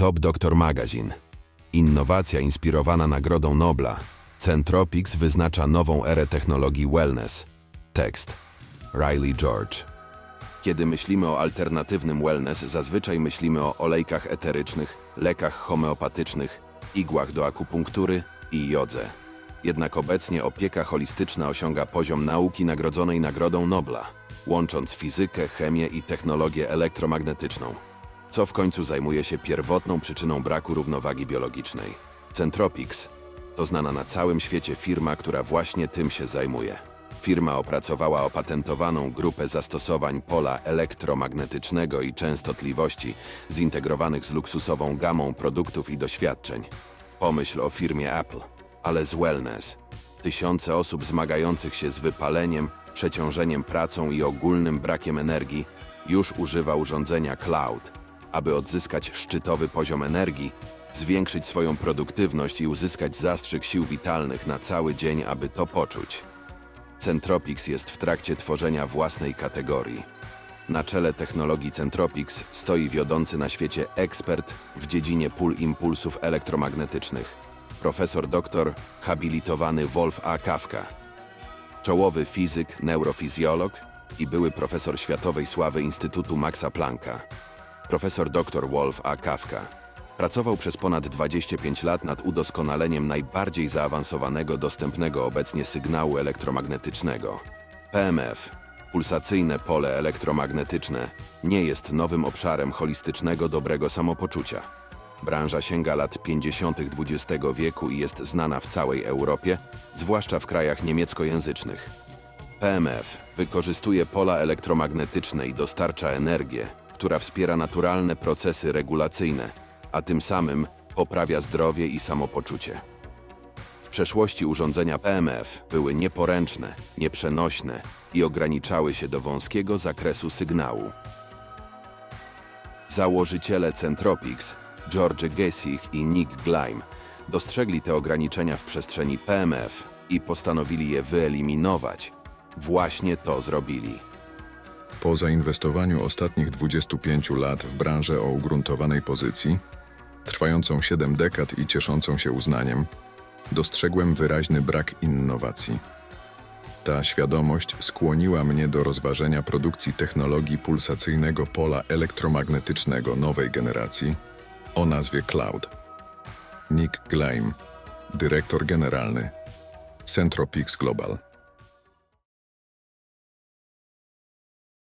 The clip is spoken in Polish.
Top Doctor Magazine. Innowacja inspirowana Nagrodą Nobla. Centropics wyznacza nową erę technologii wellness. Tekst. Riley George. Kiedy myślimy o alternatywnym wellness, zazwyczaj myślimy o olejkach eterycznych, lekach homeopatycznych, igłach do akupunktury i jodze. Jednak obecnie opieka holistyczna osiąga poziom nauki nagrodzonej Nagrodą Nobla, łącząc fizykę, chemię i technologię elektromagnetyczną, co w końcu zajmuje się pierwotną przyczyną braku równowagi biologicznej. Centropics to znana na całym świecie firma, która właśnie tym się zajmuje. Firma opracowała opatentowaną grupę zastosowań pola elektromagnetycznego i częstotliwości zintegrowanych z luksusową gamą produktów i doświadczeń. Pomyśl o firmie Apple, ale z wellness. Tysiące osób zmagających się z wypaleniem, przeciążeniem pracą i ogólnym brakiem energii już używa urządzenia cloud, aby odzyskać szczytowy poziom energii, zwiększyć swoją produktywność i uzyskać zastrzyk sił witalnych na cały dzień, aby to poczuć. Centropics jest w trakcie tworzenia własnej kategorii. Na czele technologii Centropics stoi wiodący na świecie ekspert w dziedzinie pól impulsów elektromagnetycznych, profesor doktor habilitowany Wolf A. Kafka, czołowy fizyk, neurofizjolog i były profesor światowej sławy Instytutu Maxa Plancka. Profesor dr Wolf A. Kafka pracował przez ponad 25 lat nad udoskonaleniem najbardziej zaawansowanego dostępnego obecnie sygnału elektromagnetycznego. PMF, pulsacyjne pole elektromagnetyczne, nie jest nowym obszarem holistycznego dobrego samopoczucia. Branża sięga lat 50. XX wieku i jest znana w całej Europie, zwłaszcza w krajach niemieckojęzycznych. PMF wykorzystuje pola elektromagnetyczne i dostarcza energię, która wspiera naturalne procesy regulacyjne, a tym samym poprawia zdrowie i samopoczucie. W przeszłości urządzenia PMF były nieporęczne, nieprzenośne i ograniczały się do wąskiego zakresu sygnału. Założyciele Centropics, George Gesich i Nick Gleim, dostrzegli te ograniczenia w przestrzeni PMF i postanowili je wyeliminować. Właśnie to zrobili. Po zainwestowaniu ostatnich 25 lat w branżę o ugruntowanej pozycji, trwającą 7 dekad i cieszącą się uznaniem, dostrzegłem wyraźny brak innowacji. Ta świadomość skłoniła mnie do rozważenia produkcji technologii pulsacyjnego pola elektromagnetycznego nowej generacji o nazwie Cloud. Nick Gleim, dyrektor generalny Centropics Global.